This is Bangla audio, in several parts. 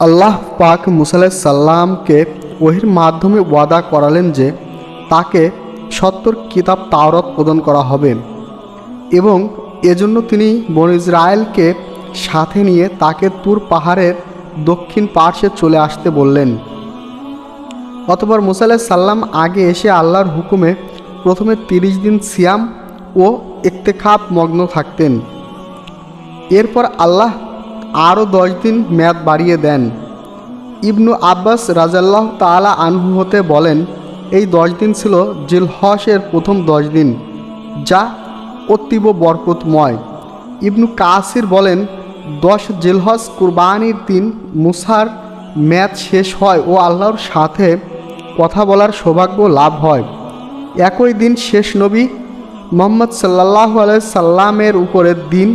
আল্লাহ পাক মুসাল্লাহ সাল্লামকে ওহির মাধ্যমে ওয়াদা করালেন যে তাকে সত্তর কিতাব তাওরত প্রদান করা হবে এবং এজন্য তিনি বন ইসরায়েলকে সাথে নিয়ে তাকে তুর পাহাড়ের দক্ষিণ পার্শ্বে চলে আসতে বললেন। অতপর মুসাল্লাহ সাল্লাম আগে এসে আল্লাহর হুকুমে প্রথমে তিরিশ দিন সিয়াম ও ইত্তেখাপ মগ্ন থাকতেন। এরপর আল্লাহ আরও দশ দিন মেয়াদ বাড়িয়ে দেন। ইবনু আব্বাস রাজাল্লাহ তালা আনহু হতে বলেন, এই দশ দিন ছিল জিলহসের প্রথম দশ দিন, যা অতীব বরকতময়। ইবনু কাসির বলেন, দশ জিলহস কুরবানির দিন মুসার ম্যাচ শেষ হয় ও আল্লাহর সাথে কথা বলার সৌভাগ্য লাভ হয়। একই দিন শেষ নবী মোহাম্মদ সাল্লাহ আলাই সাল্লামের উপরে দিন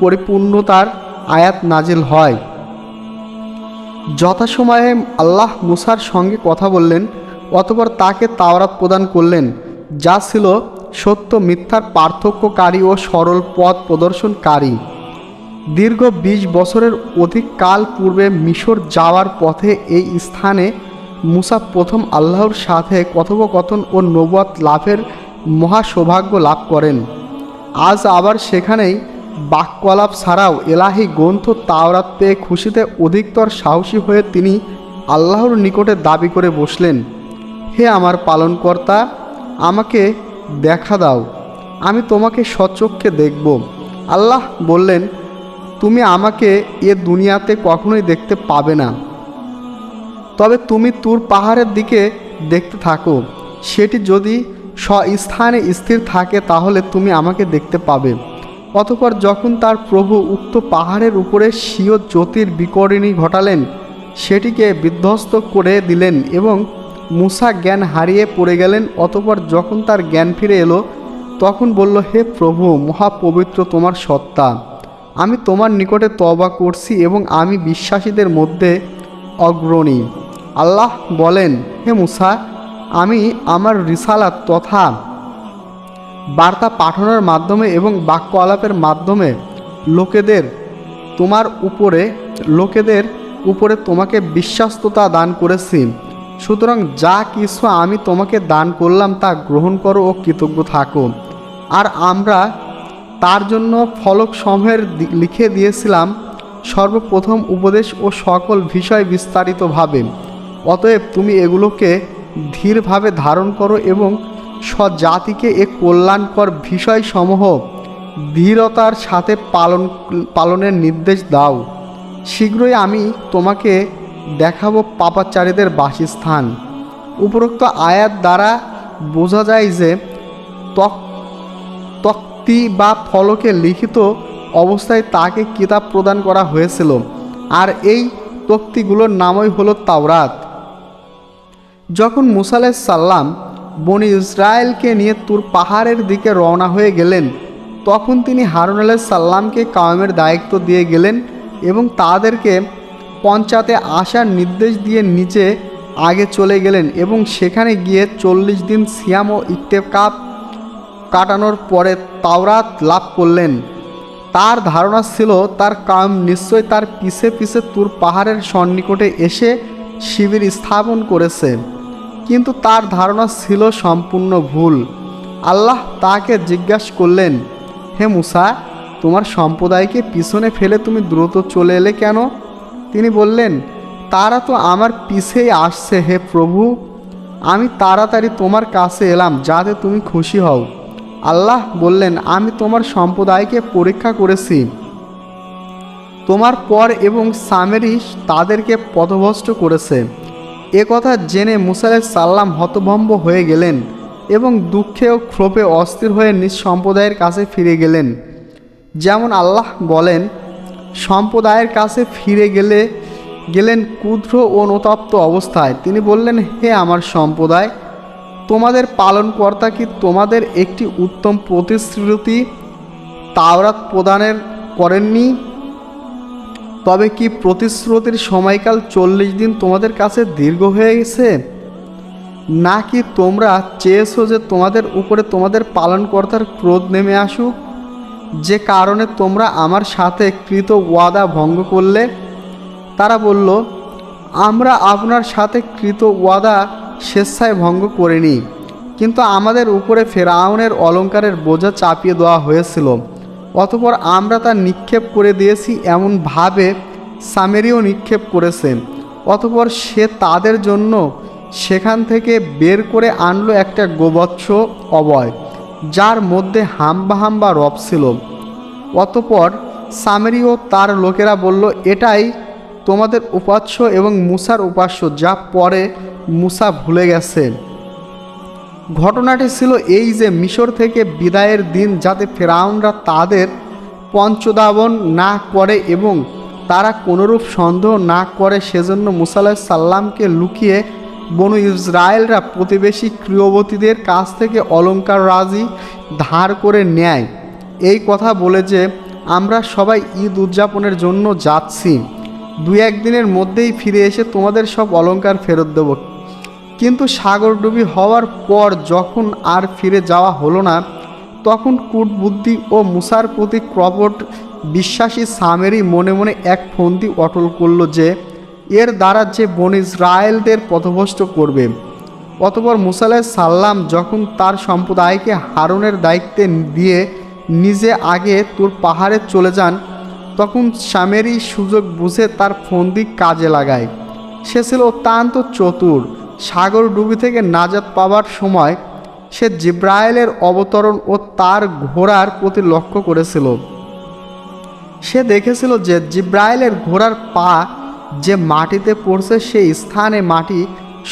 পরিপূর্ণতার আয়াত নাজিল হয়। যথাসময়ে আল্লাহ মুসার সঙ্গে কথা বললেন, অতপর তাকে তাওরাত প্রদান করলেন, যা ছিল সত্য, মিথ্যার পার্থক্যকারী ও সরল পথ প্রদর্শনকারী। দীর্ঘ ২০ বছরের অধিক কাল পূর্বে মিশর যাওয়ার পথে এই স্থানে মুসা প্রথম আল্লাহর সাথে কথোপকথন ও নবত লাভের মহা সৌভাগ্য লাভ করেন। আজ আবার সেখানেই বাক্যলাপ ছাড়াও এলাহি গ্রন্থ তাওরাত পেয়ে খুশিতে অধিকতর সাহসী হয়ে তিনি আল্লাহর নিকটে দাবি করে বসলেন, হে আমার পালনকর্তা, আমাকে দেখা দাও, আমি তোমাকে সচক্ষে দেখব। আল্লাহ বললেন, তুমি আমাকে এ দুনিয়াতে কখনোই দেখতে পাবে না। তবে তুমি তুর পাহাড়ের দিকে দেখতে থাকো, সেটি যদি স্থানে স্থির থাকে তাহলে তুমি আমাকে দেখতে পাবে। অতপর যখন তার প্রভু উক্ত পাহাড়ের উপরে স্বীয় জ্যোতির বিকরণী ঘটালেন, সেটিকে বিধ্বস্ত করে দিলেন এবং মুসা জ্ঞান হারিয়ে পড়ে গেলেন। অতপর যখন তার জ্ঞান ফিরে এলো, তখন বলল, হে প্রভু, মহাপবিত্র তোমার সত্তা। আমি তোমার নিকটে তবা করছি এবং আমি বিশ্বাসীদের মধ্যে অগ্রণী। আল্লাহ বলেন, হে মুসা, আমি আমার রিসালাত তথা বার্তা পাঠানোর মাধ্যমে এবং বাক্য আলাপের মাধ্যমে লোকেদের তোমার উপরে, লোকেদের উপরে তোমাকে বিশ্বাস্ততা দান করেছি। সুতরাং যা কিছু আমি তোমাকে দান করলাম তা গ্রহণ করো ও কৃতজ্ঞ থাকো। আর আমরা তার জন্য ফলক সমূহের লিখে দিয়েছিলাম সর্বপ্রথম উপদেশ ও সকল বিষয় বিস্তারিতভাবে। অতএব তুমি এগুলোকে ধীরভাবে ধারণ করো এবং স্বজাতিকে এ কল্যাণকর বিষয়সমূহ ধীরতার সাথে পালন, পালনের নির্দেশ দাও। শীঘ্রই আমি তোমাকে দেখাবো পাপাচারীদের বাসস্থান। উপরোক্ত আয়াত দ্বারা বোঝা যায় যে তক, তক্তি বা ফলকে লিখিত অবস্থায় তাকে কিতাব প্রদান করা হয়েছিল। আর এই তক্তিগুলোর নামই হলো তাওরাত। যখন মুসাল্লাহ সাল্লাম বনি ইসরায়েলকে নিয়ে তুর পাহাড়ের দিকে রওনা হয়ে গেলেন। তখন তিনি হারুন আলাহ সাল্লামকে কায়েমের দায়িত্ব দিয়ে গেলেন এবং তাদেরকে পঞ্চায়েতে আসার নির্দেশ দিয়ে নিচে আগে চলে গেলেন এবং সেখানে গিয়ে চল্লিশ দিন সিয়াম ও ইত্তেকাপ কাটানোর পরে তাওরাত লাভ করলেন। তার ধারণা ছিল তার কাম নিশ্চয় তার পিছে পিছে তুর পাহাড়ের সন্নিকটে এসে শিবির স্থাপন করেছে। কিন্তু তার ধারণা ছিল সম্পূর্ণ ভুল। আল্লাহ তাকে জিজ্ঞাসা করলেন, হে মুসা, তোমার সম্প্রদায়কে পিছনে ফেলে তুমি দ্রুত চলে এলে কেন? তিনি বললেন, তারা তো আমার পিছেই আসছে, হে প্রভু। আমি তাড়াতাড়ি তোমার কাছে এলাম, যাতে তুমি খুশি হও। আল্লাহ বললেন, আমি তোমার সম্প্রদায়কে পরীক্ষা করেছি। তোমার পর এবং সামেরিস তাদেরকে পথভ্রষ্ট করেছে। এ কথা জেনে মুসালের সাল্লাম হতভম্ব হয়ে গেলেন এবং দুঃখে ও ক্ষোভে অস্থির হয়ে নিজ সম্প্রদায়ের কাছে ফিরে গেলেন। যেমন আল্লাহ বলেন, সম্প্রদায়ের কাছে ফিরে গেলে, গেলেন ক্ষুদ্র ও অনুতপ্ত অবস্থায়। তিনি বললেন, হে আমার সম্প্রদায়, তোমাদের পালনকর্তা কি তোমাদের একটি উত্তম প্রতিশ্রুতি তাওরাত প্রদানের করেননি? তবে কি প্রতিশ্রুতির সময়কাল চল্লিশ দিন তোমাদের কাছে দীর্ঘ হয়ে গেছে? নাকি তোমরা চেয়েছো যে তোমাদের উপরে তোমাদের পালনকর্তার ক্রোধ নেমে আসুক? যে কারণে তোমরা আমার সাথে কৃত ওয়াদা ভঙ্গ করলে? তারা বলল, আমরা আপনার সাথে কৃত ওয়াদা স্বেচ্ছায় ভঙ্গ করিনি। কিন্তু আমাদের উপরে ফেরাউনের অলঙ্কারের বোঝা চাপিয়ে দেওয়া হয়েছিল। অতপর আমরা তা নিক্ষেপ করে দিয়েছি এমনভাবে সামেরিও নিক্ষেপ করেছে অতপর সে তাদের জন্য সেখান থেকে বের করে আনলো একটা গোবৎস অবয়, যার মধ্যে হাম্বা হাম্বা রব ছিল। অতপর সামেরি ও তার লোকেরা বলল, এটাই তোমাদের উপাস্য এবং মুসার উপাস্য, যা পরে মুসা ভুলে গেছে ঘটনাটি ছিল এই যে মিশর থেকে বিদায়ের দিন যাতে ফেরাউনরা তাদের পঞ্চদাবন না করে এবং তারা কোনোরূপ সন্দেহ না করে, সেজন্য মুসাল্লাহ সাল্লামকে লুকিয়ে বনু ইসরায়েলরা প্রতিবেশী ক্রিয়বতীদের কাছ থেকে অলঙ্কার রাজি ধার করে নেয়। এই কথা বলে যে, আমরা সবাই ঈদ উদযাপনের জন্য যাচ্ছি। দু একদিনের মধ্যেই ফিরে এসে তোমাদের সব অলঙ্কার ফেরত দেবো। কিন্তু সাগরডুবি হওয়ার পর যখন আর ফিরে যাওয়া হলো না, তখন কূটবুদ্ধি ও মুসার প্রতি ক্রপট বিশ্বাসী সামেরই মনে মনে এক ফন্দি অটল করল যে, এর দ্বারা যে বন ইসরায়েলদের পথভ্রষ্ট করবে। অতপর মুসাল্লাহ সাল্লাম যখন তার সম্প্রদায়কে হারুনের দায়িত্বে দিয়ে নিজে আগে তোর পাহাড়ে চলে যান, তখন স্বামেরই সুযোগ বুঝে তার ফন্দি কাজে লাগায়। সে ছিল অত্যন্ত চতুর সাগর ডুবি থেকে নাজাত পাবার সময় সে জিব্রায়েলের অবতরণ ও তার ঘোড়ার প্রতি লক্ষ্য করেছিল। সে দেখেছিল যে জিব্রায়েলের ঘোড়ার পা যে মাটিতে পড়ছে সেই স্থানে মাটি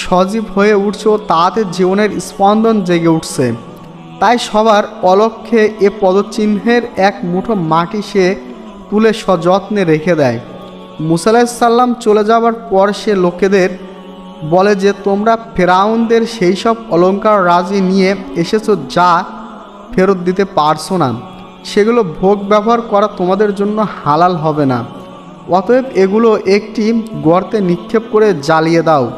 সজীব হয়ে উঠছে ও তাতে জীবনের স্পন্দন জেগে উঠছে। তাই সবার অলক্ষ্যে এ পদচিহ্নের এক মুঠো মাটি সে তুলে সযত্নে রেখে দেয়। মুসাল্লাম চলে যাবার পর সে লোকেদের বলে যে, তোমরা ফেরাউনদের সেই সব অলঙ্কার রাজি নিয়ে এসেছ যা ফেরত দিতে পারছ না। সেগুলো ভোগ ব্যবহার করা তোমাদের জন্য হালাল হবে না। অতএব এগুলো একটি গর্তে নিক্ষেপ করে জ্বালিয়ে দাও।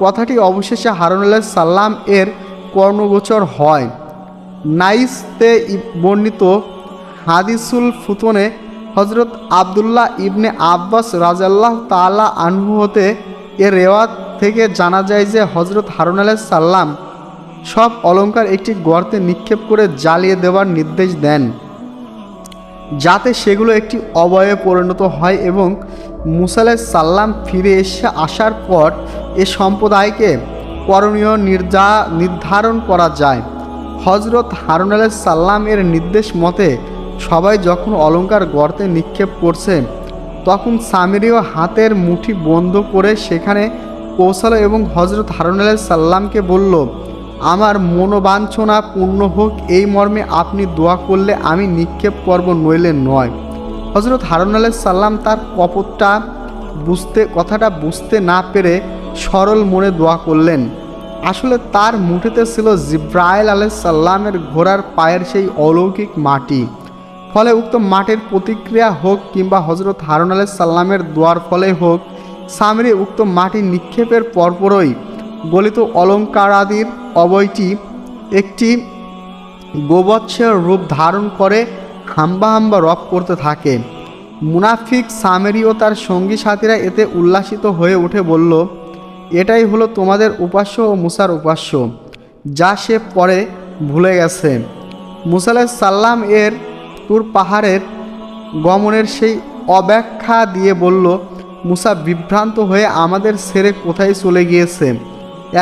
কথাটি অবশেষে হারুন আল্লাহ সাল্লাম এর কর্ণগোচর হয়। নাইসতে বর্ণিত হাদিসুল ফুতনে হজরত আবদুল্লাহ ইবনে আব্বাস রাজাল্লাহ তালা আনহু হতে এ রেওয়াত থেকে জানা যায় যে হজরত হারুন আলাহ সাল্লাম সব অলঙ্কার একটি গর্তে নিক্ষেপ করে জ্বালিয়ে দেওয়ার নির্দেশ দেন, যাতে সেগুলো একটি অবয়ে পরিণত হয় এবং মুসাল্লাহ সাল্লাম ফিরে এসে আসার পর এ সম্প্রদায়কে করণীয় নির্যা নির্ধারণ করা যায়। হজরত হারুন আলাহ সাল্লাম এর নির্দেশ মতে সবাই যখন অলঙ্কার গর্তে নিক্ষেপ করছে, তখন সামিরিও হাতের মুঠি বন্ধ করে সেখানে পৌঁছালো এবং হজরত হারুন আলাহ সাল্লামকে বলল, আমার মনোবাঞ্ছনা পূর্ণ হোক, এই মর্মে আপনি দোয়া করলে আমি নিক্ষেপ করব নইলে নয়। হজরত হারুন আলাহ সাল্লাম তার কপটটা বুঝতে, কথাটা বুঝতে না পেরে সরল মনে দোয়া করলেন। আসলে তার মুঠেতে ছিল জিব্রাইল আলাহ সাল্লামের ঘোড়ার পায়ের সেই অলৌকিক মাটি। ফলে উক্ত মাটির প্রতিক্রিয়া হোক কিংবা হজরত হারুন আলাহ সাল্লামের দোয়ার ফলে হোক সামরি উক্ত মাটি নিক্ষেপের পরপরই গলিত অলঙ্কারাদির অবয়টি একটি গোবৎসের রূপ ধারণ করে হাম্বা হাম্বা রব করতে থাকে। মুনাফিক সামেরি ও তার সঙ্গী সাথীরা এতে উল্লাসিত হয়ে উঠে বলল, এটাই হলো তোমাদের উপাস্য ও মুসার উপাস্য, যা সে পরে ভুলে গেছে। মুসাল্লাহ সাল্লাম এর তুর পাহাড়ের গমনের সেই অব্যাখ্যা দিয়ে বলল মুসা বিভ্রান্ত হয়ে আমাদের ছেড়ে কোথায় চলে গিয়েছে?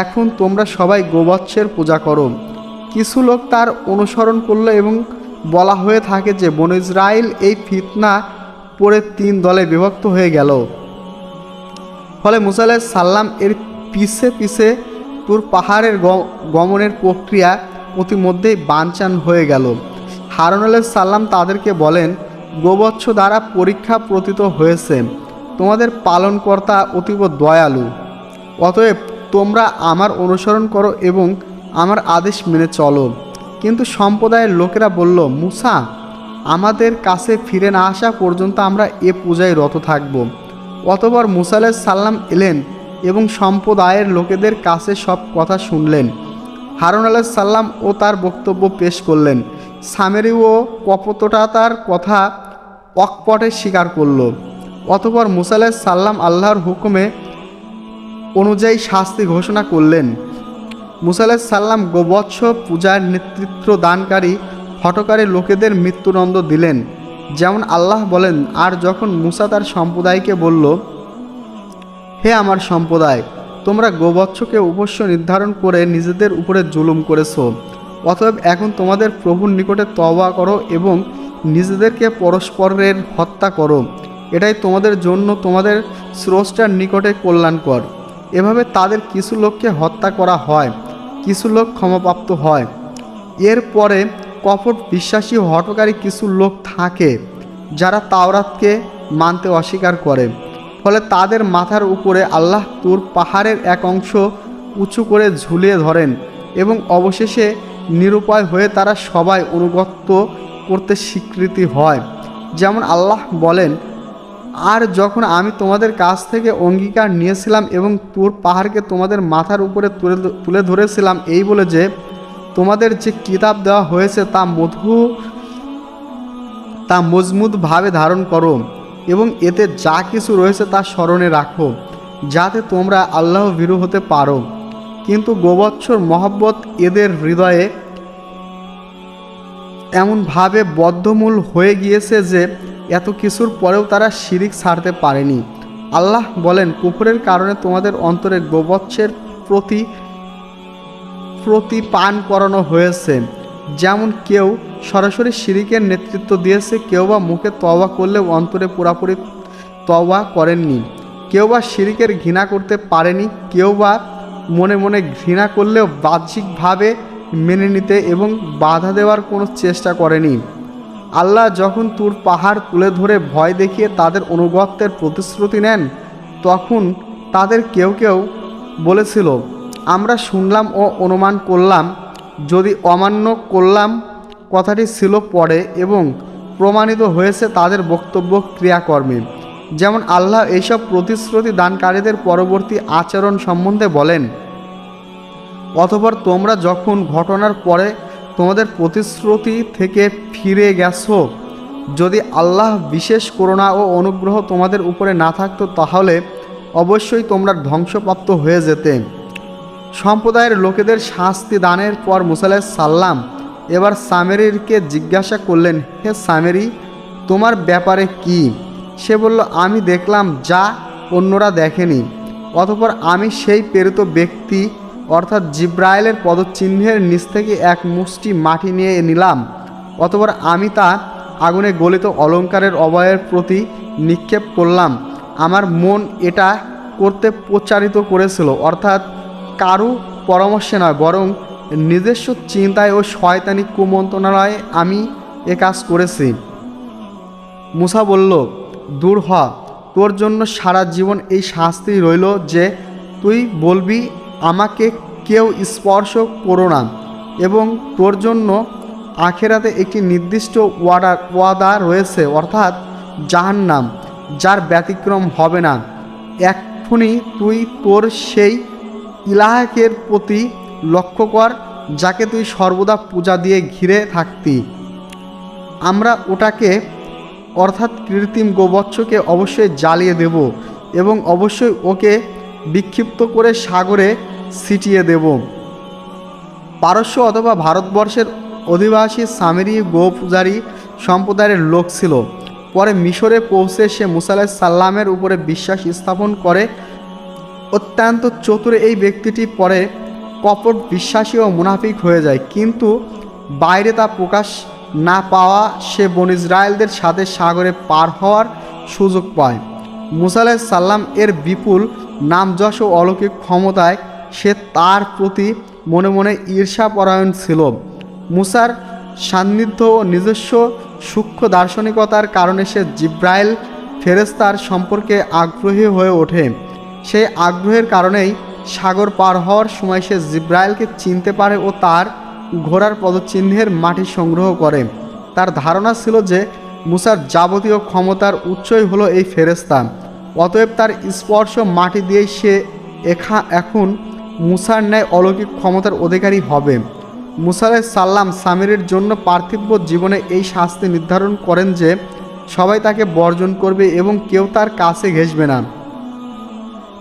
এখন তোমরা সবাই গোবৎসের পূজা করো। কিছু লোক তার অনুসরণ করল এবং বলা হয়ে থাকে যে, বন ইসরায়েল এই ফিতনা পরে তিন দলে বিভক্ত হয়ে গেল। ফলে মুসা আলাহ সাল্লাম এর পিছে পিছে তুর পাহাড়ের গমনের প্রক্রিয়া প্রতিমধ্যেই বানচান হয়ে গেল। হারুন আলাহ সাল্লাম তাদেরকে বলেন, গোবৎস দ্বারা পরীক্ষা প্রতীত হয়েছে। তোমাদের পালনকর্তা অতীব দয়ালু। অতএব তোমরা আমার অনুসরণ করো এবং আমার আদেশ মেনে চলো। কিন্তু সম্প্রদায়ের লোকেরা বলল, মুসা, আমাদের কাছে ফিরে না আসা পর্যন্ত আমরা এ পূজায় রত থাকব। অতবার মুসা আলাহ সাল্লাম এলেন এবং সম্প্রদায়ের লোকেদের কাছে সব কথা শুনলেন। হারুন আলাহ সাল্লাম ও তার বক্তব্য পেশ করলেন। সামেরি ও কপতটা তার কথা অকপটে স্বীকার করল। অতপর মুসাল্লাহ সাল্লাম আল্লাহর হুকুমে অনুযায়ী শাস্তি ঘোষণা করলেন। মুসা সাল্লাম গোবৎস পূজার নেতৃত্ব দানকারী হটকারী লোকেদের মৃত্যুদণ্ড দিলেন। যেমন আল্লাহ বলেন, আর যখন মুসা তার সম্প্রদায়কে বলল, হে আমার সম্প্রদায়, তোমরা গোবৎসকে উপস্য নির্ধারণ করে নিজেদের উপরে জুলুম করেছ, অতএব এখন তোমাদের প্রভুর নিকটে তওবা করো এবং নিজেদেরকে পরস্পরের হত্যা করো। এটাই তোমাদের জন্য তোমাদের স্রষ্টার নিকটে কল্যাণকর। এভাবে তাদের কিছু লোককে হত্যা করা হয়, কিছু লোক ক্ষমাপ্রাপ্ত হয়। এরপরে কপট বিশ্বাসী হটকারী কিছু লোক থাকে, যারা তাওরাতকে মানতে অস্বীকার করে। ফলে তাদের মাথার উপরে আল্লাহ তুর পাহাড়ের এক অংশ উঁচু করে ঝুলিয়ে ধরেন এবং অবশেষে নিরুপায় হয়ে তারা সবাই অনুগত্য করতে স্বীকৃতি হয়। যেমন আল্লাহ বলেন আর যখন আমি তোমাদের কাছ থেকে অঙ্গীকার নিয়েছিলাম এবং তুর পাহাড়কে তোমাদের মাথার উপরে তুলে তুলে ধরেছিলাম, এই বলে যে, তোমাদের যে কিতাব দেওয়া হয়েছে তা মধু, তা মজবুতভাবে ধারণ করো এবং এতে যা কিছু রয়েছে তা স্মরণে রাখো, যাতে তোমরা আল্লাহ ভীরু হতে পারো। কিন্তু গোবৎসর মহব্বত এদের হৃদয়ে এমনভাবে বদ্ধমূল হয়ে গিয়েছে যে এত কিছুর পরেও তারা শিরিক ছাড়তে পারেনি। আল্লাহ বলেন কুকুরের কারণে তোমাদের অন্তরে গোবৎসের প্রতি প্রতি পান করানো হয়েছে। যেমন কেউ সরাসরি শিরিকের নেতৃত্ব দিয়েছে, কেউ বা মুখে তওয়া করলেও অন্তরে পুরাপুরি তওয়া করেননি। কেউ বা শিরিকের ঘৃণা করতে পারেনি, কেউ বা মনে মনে ঘৃণা করলেও বাহ্যিকভাবে মেনে নিতে এবং বাধা দেওয়ার কোনো চেষ্টা করেনি। আল্লাহ যখন তুর পাহাড় তুলে ধরে ভয় দেখিয়ে তাদের অনুগত্যের প্রতিশ্রুতি নেন, তখন তাদের কেউ কেউ বলেছিল, আমরা শুনলাম ও অনুমান করলাম, যদি অমান্য করলাম, কথাটি ছিল পরে এবং প্রমাণিত হয়েছে তাদের বক্তব্য ক্রিয়াকর্মে। যেমন আল্লাহ এইসব প্রতিশ্রুতি দানকারীদের পরবর্তী আচরণ সম্বন্ধে বলেন অথবা তোমরা যখন ঘটনার পরে তোমাদের প্রতিশ্রুতি থেকে ফিরে গেছো। যদি আল্লাহ বিশেষ করুণা ও অনুগ্রহ তোমাদের উপরে না থাকতো তাহলে অবশ্যই তোমরা ধ্বংসপ্রাপ্ত হয়ে যেতে। সম্প্রদায়ের লোকেদের শাস্তি দানের পর মুসাল্লাহ সাল্লাম এবার সামেরিরকে জিজ্ঞাসা করলেন, হে সামেরি, তোমার ব্যাপারে কি? সে বলল, আমি দেখলাম যা অন্যরা দেখেনি, অতপর আমি সেই প্রেরিত ব্যক্তি অর্থাৎ জিব্রায়েলের পদচিহ্নের নিচ থেকে এক মুষ্টি মাটি নিয়ে নিলাম, অতপর আমি তা আগুনে গলিত অলঙ্কারের অবয়ের প্রতি নিক্ষেপ করলাম। আমার মন এটা করতে প্রচারিত করেছিল, অর্থাৎ কারু পরামর্শে নয়, বরং নিজস্ব চিন্তায় ও শয়তানি কুমন্ত্রণালয়ে আমি এ কাজ করেছি। মুসা বলল, দূর হ, তোর জন্য সারা জীবন এই শাস্তি রইল যে তুই বলবি আমাকে কেউ স্পর্শ করো না এবং তোর জন্য আখেরাতে একটি নির্দিষ্ট ওয়াডা ওয়াদা রয়েছে, অর্থাৎ জাহান্নাম, যার ব্যতিক্রম হবে না। এক্ষুনি তুই তোর সেই ইলাহের প্রতি লক্ষ্য কর, যাকে তুই সর্বদা পূজা দিয়ে ঘিরে থাকতি। আমরা ওটাকে, অর্থাৎ কৃত্রিম গোবৎসকে অবশ্যই জ্বালিয়ে দেব এবং অবশ্যই ওকে বিক্ষিপ্ত করে সাগরে ছিটিয়ে দেব। পারস্য অথবা ভারতবর্ষের অধিবাসী সামেরি গো পূজারী সম্প্রদায়ের লোক ছিল। পরে মিশরে পৌঁছে সে মুসাল্লাহ সাল্লামের উপরে বিশ্বাস স্থাপন করে। অত্যন্ত চতুর এই ব্যক্তিটি পরে কপট বিশ্বাসী ও মুনাফিক হয়ে যায়। কিন্তু বাইরে তা প্রকাশ না পাওয়া সে বন ইসরায়েলদের সাথে সাগরে পার হওয়ার সুযোগ পায়। মুসাল্লাহ সাল্লাম এর বিপুল নামযশ ও অলৌকিক ক্ষমতায় সে তার প্রতি মনে মনে ঈর্ষাপরায়ণ ছিল। মুসার সান্নিধ্য ও নিজস্ব সূক্ষ্ম দার্শনিকতার কারণে সে জিব্রাইল ফেরেস্তার সম্পর্কে আগ্রহী হয়ে ওঠে। সেই আগ্রহের কারণেই সাগর পার হওয়ার সময় সে জিব্রাইলকে চিনতে পারে ও তার ঘোড়ার পদচিহ্নের মাটি সংগ্রহ করে। তার ধারণা ছিল যে মুসার যাবতীয় ক্ষমতার উচ্চই হলো এই ফেরেস্তা অতএব তার স্পর্শ মাটি দিয়েই সে এখা, এখন মুসার ন্যায় অলৌকিক ক্ষমতার অধিকারী হবে। মুসা আলাইহিস সাল্লাম সামিরের জন্য পার্থিব জীবনে এই শাস্তি নির্ধারণ করেন যে সবাই তাকে বর্জন করবে এবং কেউ তার কাছে ঘেসবে না।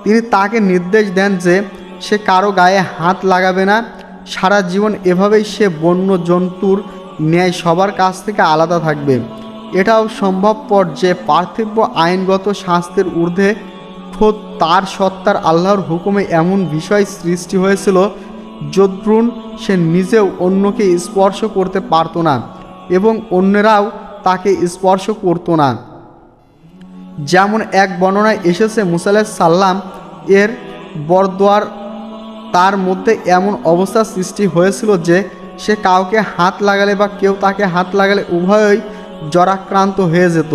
তিনি তাকে নির্দেশ দেন যে সে কারও গায়ে হাত লাগাবে না। সারা জীবন এভাবেই সে বন্য জন্তুর ন্যায় সবার কাছ থেকে আলাদা থাকবে। এটাও সম্ভবপর যে পার্থিব আইনগত শাস্তির ঊর্ধ্বে খোদ তার সত্তার আল্লাহর হুকুমে এমন বিষয় সৃষ্টি হয়েছিল, যদ্রুন সে নিজেও অন্যকে স্পর্শ করতে পারতো না এবং অন্যরাও তাকে স্পর্শ করতো না। যেমন এক বর্ণনায় এসেছে মুসাল্লাহ সাল্লাম এর বরদোয়ার তার মধ্যে এমন অবস্থা সৃষ্টি হয়েছিল যে সে কাউকে হাত লাগালে বা কেউ তাকে হাত লাগালে উভয়ই জরাক্রান্ত হয়ে যেত।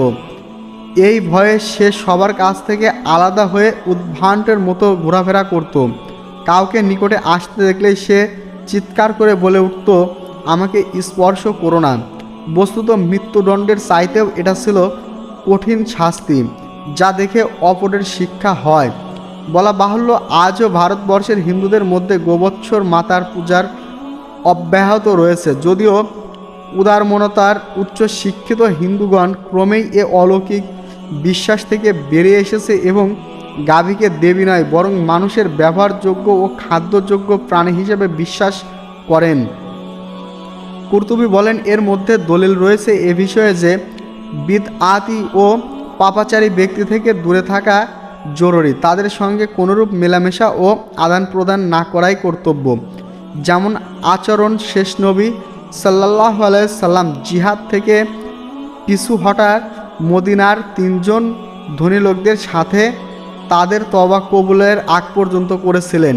এই ভয়ে সে সবার কাছ থেকে আলাদা হয়ে উদ্ভান্তের মতো ঘোরাফেরা করত। কাউকে নিকটে আসতে দেখলেই সে চিৎকার করে বলে উঠত, আমাকে স্পর্শ করো না। বস্তুত মৃত্যুদণ্ডের চাইতেও এটা ছিল কঠিন শাস্তি, যা দেখে অপরের শিক্ষা হয়। বলা বাহুল্য, আজও ভারতবর্ষের হিন্দুদের মধ্যে গোবৎসর মাতার পূজার অব্যাহত রয়েছে, যদিও উদারমনতার উচ্চ শিক্ষিত হিন্দুগণ ক্রমেই এ অলৌকিক বিশ্বাস থেকে বেরিয়ে এসেছে এবং গাভীকে দেবী নয়, বরং মানুষের ব্যবহারযোগ্য ও খাদ্যযোগ্য প্রাণী হিসেবে বিশ্বাস করেন। কুর্তুবি বলেন, এর মধ্যে দলিল রয়েছে এ বিষয়ে যে বিদ আতি ও পাপাচারী ব্যক্তি থেকে দূরে থাকা জরুরি, তাদের সঙ্গে কোনোরূপ মেলামেশা ও আদান প্রদান না করাই কর্তব্য। যেমন আচরণ শেষ নবী সাল্লাহ সাল্লাম জিহাদ থেকে পিছু হটার মদিনার তিনজন ধনী লোকদের সাথে তাদের তবা কবুলের আগ পর্যন্ত করেছিলেন।